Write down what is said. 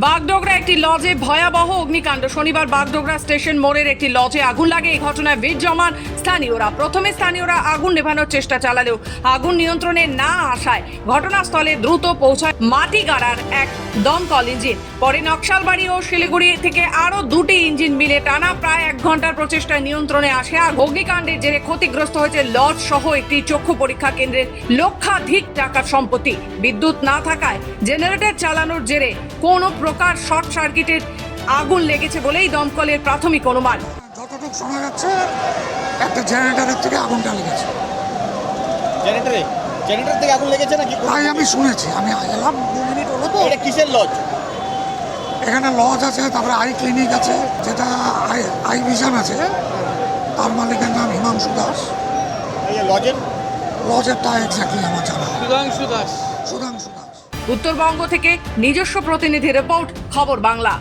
বাগডোগরা একটি লজে ভয়াবহ অগ্নিকাণ্ড। শনিবার বাগডোগরা স্টেশন মোড়ের একটি লজে আগুন লাগে। এই ঘটনায় ভিড় জমান স্থানীয়রা। প্রথমে স্থানীয়রা আগুন নেভানোর চেষ্টা চালালেও আগুন নিয়ন্ত্রণে না আসায় ঘটনাস্থলে দ্রুত পৌঁছায় মাটি গাড়ার এক দমকল ইঞ্জিন। পরে নকশালবাড়ি ও শিলিগুড়ি থেকে আরও দুটি ইঞ্জিন মিলে টানা প্রায় এক ঘণ্টার প্রচেষ্টায় নিয়ন্ত্রণে আসে আর অগ্নিকাণ্ডের জেরে ক্ষতিগ্রস্ত হয়েছে লজ সহ একটি চক্ষু পরীক্ষা কেন্দ্রের লক্ষাধিক টাকার সম্পত্তি। বিদ্যুৎ না থাকায় জেনারেটর চালানোর জেরে কোনো প্রকার শর্ট সার্কিটের আগুন লেগেছে বলেই দমকলের প্রাথমিক অনুমান। যতটুকু শোনা যাচ্ছে একটা জেনারেটরের থেকে আগুনটা লেগেছে। জেনারেটরে? জেনারেটর থেকে আগুন লেগেছে নাকি? তাই আমি শুনেছি আমি এলাম দু মিনিট হলো তো। এটা কিসের লজ? এখানে লজ আছে তারপরে আই ক্লিনিক আছে যেটা আই আই ভিশন আছে। তার মালিকের নাম হিমাংশু দাস। এই যে লজের? লজেরটা এক্স্যাক্টলি আমার জানা। সুধাংশু দাস। সুধাংশু দাস। উত্তরবঙ্গ থেকে নিজস্ব প্রতিনিধি রিপোর্ট খবর বাংলা।